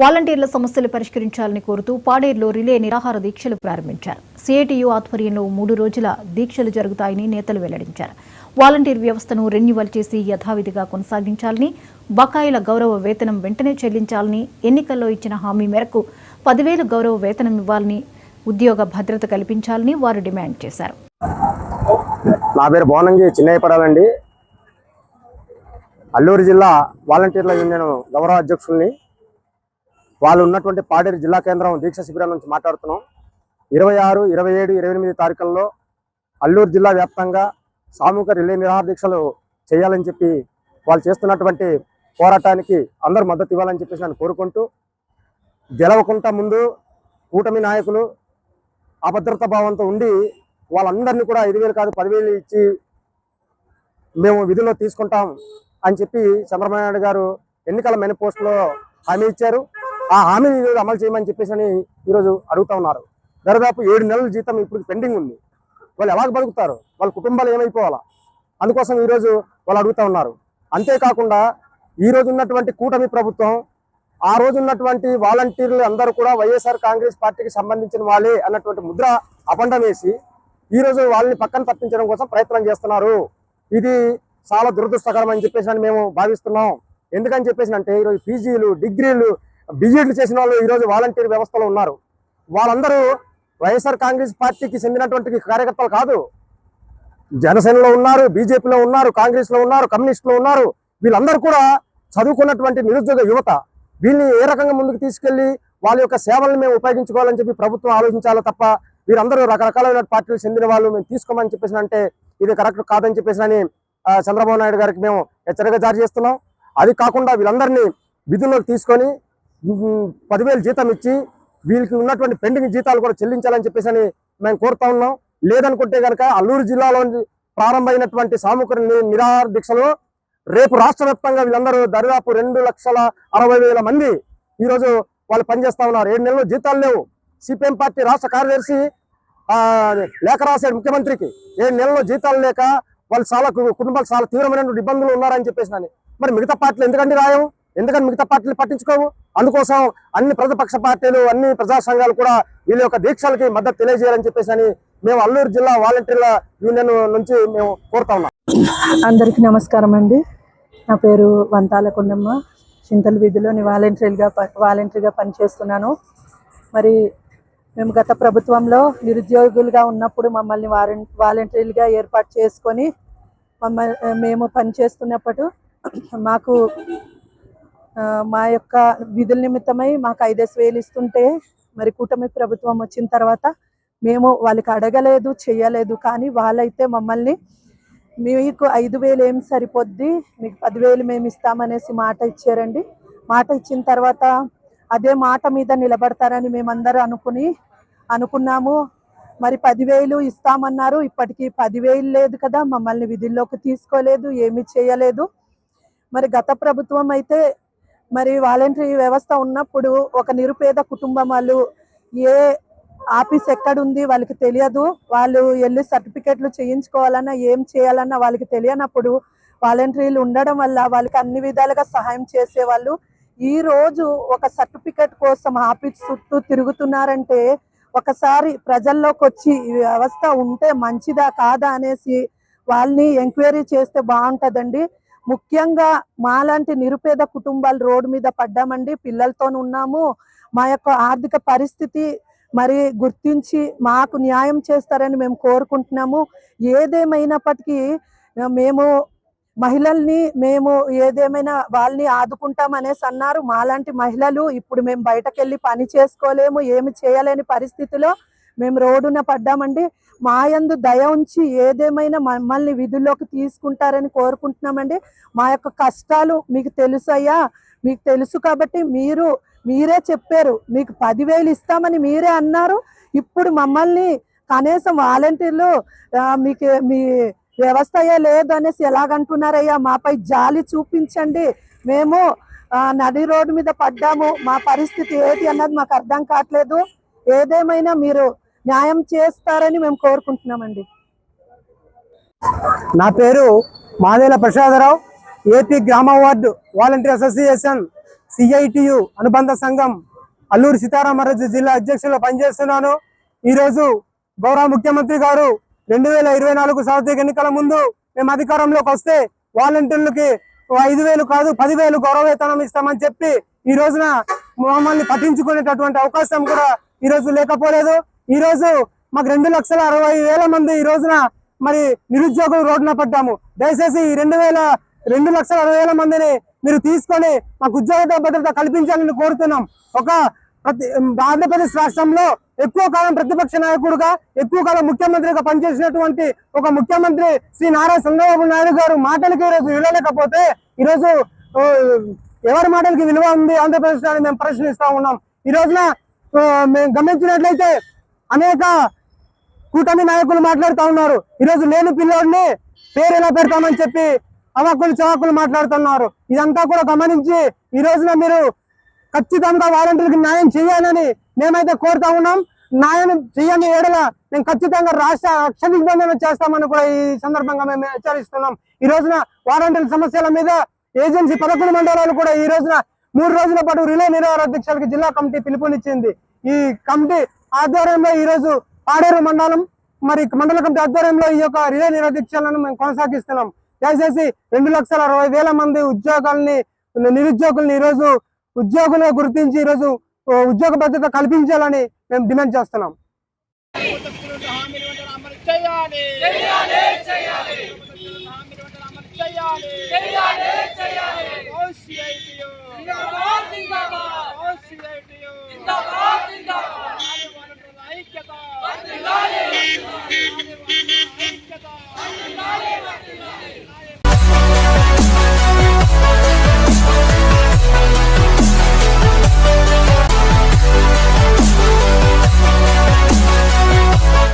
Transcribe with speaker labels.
Speaker 1: వాలంటీర్ల సమస్యలు పరిష్కరించాలని కోరుతూ పాడేరులో రిలే నిరాహార దీక్షలు ప్రారంభించారు. సిఐటియు ఆధ్వర్యంలో మూడు రోజుల దీక్షలు జరుగుతాయని నేతలు వెల్లడించారు. వాలంటీర్ వ్యవస్థను రెన్యువల్ చేసి యథావిధిగా కొనసాగించాలని బకాయిల గౌరవ వేతనం వెంటనే చెల్లించాలని ఎన్నికల్లో ఇచ్చిన హామీ మేరకు పదివేలు గౌరవ వేతనం ఇవ్వాలని ఉద్యోగ భద్రత కల్పించాలని వారు డిమాండ్ చేశారు.
Speaker 2: నా పేరు భువనంగి చిన్నయ్యపడాలండి. అల్లూరు జిల్లా వాలంటీర్ల యూనియన్ గౌరవ అధ్యక్షుల్ని వాళ్ళు ఉన్నటువంటి పాడేరు జిల్లా కేంద్రం దీక్ష శిబిరాల నుంచి మాట్లాడుతున్నాం. ఇరవై ఆరు ఇరవై ఏడు ఇరవై ఎనిమిది తారీఖుల్లో అల్లూరు జిల్లా వ్యాప్తంగా సామూహిక రిలే నిరాహార దీక్షలు చేయాలని చెప్పి వాళ్ళు చేస్తున్నటువంటి పోరాటానికి అందరూ మద్దతు ఇవ్వాలని చెప్పేసి నేను కోరుకుంటూ గెలవకుండా ముందు కూటమి నాయకులు అభద్రతా భావంతో ఉండి వాళ్ళందరినీ కూడా ఐదు వేలు కాదు పదివేలు ఇచ్చి మేము విధుల్లో తీసుకుంటాం అని చెప్పి చంద్రబాబు నాయుడు గారు ఎన్నికల మేనిఫెస్టోలో హామీ ఇచ్చారు. ఆ హామీని ఈరోజు అమలు చేయమని చెప్పేసి అని ఈరోజు అడుగుతా ఉన్నారు. దాదాపు ఏడు నెలల జీతం ఇప్పుడు పెండింగ్ ఉంది. వాళ్ళు ఎలాగ బతుకుతారు? వాళ్ళ కుటుంబాలు ఏమైపోవాలా? అందుకోసం ఈరోజు వాళ్ళు అడుగుతా ఉన్నారు. అంతేకాకుండా ఈ రోజు ఉన్నటువంటి కూటమి ప్రభుత్వం ఆ రోజు ఉన్నటువంటి వాలంటీర్లు అందరూ కూడా వైఎస్ఆర్ కాంగ్రెస్ పార్టీకి సంబంధించిన వాళ్ళే అన్నటువంటి ముద్ర అపండం వేసి ఈరోజు వాళ్ళని పక్కన తప్పించడం కోసం ప్రయత్నం చేస్తున్నారు. ఇది చాలా దురదృష్టకరం అని చెప్పేసి అని మేము భావిస్తున్నాం. ఎందుకని చెప్పేసి అంటే ఈరోజు పీజీలు డిగ్రీలు బీజీలు చేసిన వాళ్ళు ఈరోజు వాలంటీర్ వ్యవస్థలో ఉన్నారు. వాళ్ళందరూ వైఎస్ఆర్ కాంగ్రెస్ పార్టీకి చెందినటువంటి కార్యకర్తలు కాదు. జనసేనలో ఉన్నారు బీజేపీలో ఉన్నారు కాంగ్రెస్లో ఉన్నారు కమ్యూనిస్టులో ఉన్నారు. వీళ్ళందరూ కూడా చదువుకున్నటువంటి నిరుద్యోగ యువత. వీళ్ళని ఏ రకంగా ముందుకు తీసుకెళ్ళి వాళ్ళ యొక్క సేవలను మేము ఉపయోగించుకోవాలని చెప్పి ప్రభుత్వం ఆలోచించాలి తప్ప వీరందరూ రకరకాలైన పార్టీలు చెందిన వాళ్ళు మేము తీసుకోమని చెప్పేసి అంటే ఇది కరెక్ట్ కాదని చెప్పేసి అని చంద్రబాబు నాయుడు గారికి మేము హెచ్చరిక జారీ చేస్తున్నాం. అది కాకుండా వీళ్ళందరినీ విధుల్లోకి తీసుకొని పదివేలు జీతం ఇచ్చి వీళ్ళకి ఉన్నటువంటి పెండింగ్ జీతాలు కూడా చెల్లించాలని చెప్పేసి అని మేము కోరుతా ఉన్నాం. లేదనుకుంటే కనుక అల్లూరు జిల్లాలో ప్రారంభమైనటువంటి సామూహిక నిరాహార దీక్షలు రేపు రాష్ట్ర వ్యాప్తంగా వీళ్ళందరూ దరిదాపు రెండు లక్షల అరవై వేల మంది ఈరోజు వాళ్ళు పనిచేస్తా ఉన్నారు. ఏడు నెలలు జీతాలు లేవు. సిపిఎం పార్టీ రాష్ట్ర కార్యదర్శి లేఖ రాశాడు ముఖ్యమంత్రికి. ఏడు నెలల్లో జీతాలు లేక వాళ్ళు చాలా కుటుంబాలు చాలా తీవ్రమైన ఇబ్బందులు ఉన్నారని చెప్పేసి మరి మిగతా పార్టీలు ఎందుకండి రాయవు? ఎందుకని మిగతా పార్టీలు పట్టించుకోవు? అందుకోసం అన్ని ప్రతిపక్ష పార్టీలు అన్ని ప్రజా సంఘాలు కూడా వీళ్ళ యొక్క దీక్షలకి మద్దతు తెలియజేయాలని చెప్పేసి అని మేము అల్లూరు జిల్లా వాలంటీర్ల యూనియన్ నుంచి మేము కోరుతా ఉన్నాం.
Speaker 3: అందరికీ నమస్కారం అండి. నా పేరు వంతాల కొండమ్మ చింతల వీధిలోని వాలంటీర్గా ప వాలంటీర్గా పనిచేస్తున్నాను. మరి మేము గత ప్రభుత్వంలో నిరుద్యోగులుగా ఉన్నప్పుడు మమ్మల్ని వారం వాలంటీర్లుగా ఏర్పాటు చేసుకొని మమ్మల్ని మేము పనిచేస్తున్నప్పుడు మాకు మా యొక్క విధుల నిమిత్తమై మాకు ఐదేసి వేలు ఇస్తుంటే మరి కూటమి ప్రభుత్వం వచ్చిన తర్వాత మేము వాళ్ళకి అడగలేదు చేయలేదు కానీ వాళ్ళైతే మమ్మల్ని మీకు ఐదు వేలు ఏం సరిపోద్ది మీకు పదివేలు మేము ఇస్తామనేసి మాట ఇచ్చారండి. మాట ఇచ్చిన తర్వాత అదే మాట మీద నిలబడతారని మేమందరూ అనుకుని అనుకున్నాము. మరి పదివేలు ఇస్తామన్నారు. ఇప్పటికీ పదివేలు లేదు కదా మమ్మల్ని విధుల్లోకి తీసుకోలేదు ఏమీ చేయలేదు మరి గత ప్రభుత్వం అయితే మరి వాలంటరీ వ్యవస్థ ఉన్నప్పుడు ఒక నిరుపేద కుటుంబం వాళ్ళు ఏ ఆఫీస్ ఎక్కడుంది వాళ్ళకి తెలియదు. వాళ్ళు వెళ్ళి సర్టిఫికెట్లు చేయించుకోవాలన్నా ఏం చేయాలన్నా వాళ్ళకి తెలియనప్పుడు వాలంటీర్లు ఉండడం వల్ల వాళ్ళకి అన్ని విధాలుగా సహాయం చేసేవాళ్ళు. ఈ రోజు ఒక సర్టిఫికెట్ కోసం ఆఫీస్ చుట్టూ తిరుగుతున్నారంటే ఒకసారి ప్రజల్లోకి వచ్చి ఈ వ్యవస్థ ఉంటే మంచిదా కాదా అనేసి వాళ్ళని ఎంక్వైరీ చేస్తే బాగుంటదండి. ముఖ్యంగా మాలాంటి నిరుపేద కుటుంబాలు రోడ్డు మీద పడ్డామండి పిల్లలతో ఉన్నాము. మా యొక్క ఆర్థిక పరిస్థితి మరి గుర్తించి మాకు న్యాయం చేస్తారని మేము కోరుకుంటున్నాము. ఏదేమైనప్పటికీ మేము మహిళల్ని మేము ఏదేమైనా వాళ్ళని ఆదుకుంటాం అనేసి అన్నారు మాలాంటి మహిళలు ఇప్పుడు మేము బయటకెళ్ళి పని చేసుకోలేము ఏమి చేయలేని పరిస్థితిలో మేము రోడ్డున పడ్డామండి. మా యందు దయ ఉంచి ఏదేమైనా మమ్మల్ని విధుల్లోకి తీసుకుంటారని కోరుకుంటున్నామండి. మా యొక్క కష్టాలు మీకు తెలుసయ్యా మీకు తెలుసు కాబట్టి మీరు మీరే చెప్పారు. మీకు పదివేలు ఇస్తామని మీరే అన్నారు. ఇప్పుడు మమ్మల్ని కనీసం వాలంటీర్లు మీకు మీ వ్యవస్థయే లేదు అనేసి ఎలాగంటున్నారయ్యా? మాపై జాలి చూపించండి. మేము నది నడి రోడ్డు మీద పడ్డాము. మా పరిస్థితి ఏది అన్నది మాకు అర్థం కావట్లేదు. ఏదేమైనా మీరు న్యాయం చేస్తారని మేము కోరుకుంటున్నామండి.
Speaker 2: నా పేరు మాదేల ప్రసాదరావు ఏపీ గ్రామ వార్డు వాలంటీర్ అసోసియేషన్
Speaker 4: సిఐటియు అనుబంధ సంఘం అల్లూరు సీతారామరాజు జిల్లా అధ్యక్షులు పనిచేస్తున్నాను. ఈరోజు గౌరవ ముఖ్యమంత్రి గారు రెండు వేల ఇరవై నాలుగు సార్వత్రిక ఎన్నికల ముందు మేము అధికారంలోకి వస్తే వాలంటీర్లకి ఐదు వేలు కాదు పదివేలు గౌరవవేతనం ఇస్తామని చెప్పి ఈ రోజున మమ్మల్ని పట్టించుకునేటటువంటి అవకాశం కూడా ఈ రోజు లేకపోలేదు. ఈ రోజు మాకు రెండు లక్షల అరవై వేల మంది ఈ రోజున మరి నిరుద్యోగులు రోడ్డున పడ్డాము. దయచేసి ఈ రెండు వేల రెండు లక్షల అరవై వేల మందిని మీరు తీసుకొని మాకు ఉద్యోగ భద్రత కల్పించాలని కోరుతున్నాం. ఒక ప్రతి ఆంధ్రప్రదేశ్ రాష్ట్రంలో ఎక్కువ కాలం ప్రతిపక్ష నాయకుడుగా ఎక్కువ కాలం ముఖ్యమంత్రిగా పనిచేసినటువంటి ఒక ముఖ్యమంత్రి శ్రీ నారా చంద్రబాబు నాయుడు గారు మాటలకి ఈరోజు వినలేకపోతే ఈరోజు ఎవరి మాటలకి విలువ ఉంది? ఆంధ్రప్రదేశ్ అని మేము ప్రశ్నిస్తా ఉన్నాం. ఈ రోజున మేము గమనించినట్లయితే అనేక కూటమి నాయకులు మాట్లాడుతూ ఉన్నారు. ఈరోజు లేని పిల్లోడిని పేరు ఎలా పెడతామని చెప్పి అవాకులు చవాకులు మాట్లాడుతున్నారు. ఇదంతా కూడా గమనించి ఈ రోజున మీరు ఖచ్చితంగా వాలంటీర్కి న్యాయం చేయాలని మేమైతే కోరుతా ఉన్నాం. న్యాయం చేయని ఏడల మేము ఖచ్చితంగా రాష్ట్ర రక్షణ చేస్తామని కూడా ఈ సందర్భంగా మేము హెచ్చరిస్తున్నాం. ఈ రోజున వారంటీల సమస్యల మీద ఏజెన్సీ పదకొండు మండలాలు కూడా ఈ రోజున మూడు రోజుల పాటు రిలే నిరాహార దీక్షలకు జిల్లా కమిటీ పిలుపునిచ్చింది. ఈ కమిటీ ఆధ్వర్యంలో ఈరోజు ఆడేరు మండలం మరి మండల కమిటీ ఆధ్వర్యంలో ఈ యొక్క రిలే నిరోధించాలను మేము కొనసాగిస్తున్నాం. దయచేసి రెండు లక్షల అరవై వేల మంది ఉద్యోగాల్ని నిరుద్యోగుల్ని ఈరోజు ఉద్యోగులుగా గుర్తించి ఈరోజు ఉద్యోగ భద్రత కల్పించాలని మేము డిమాండ్ చేస్తున్నాం.
Speaker 5: Animale!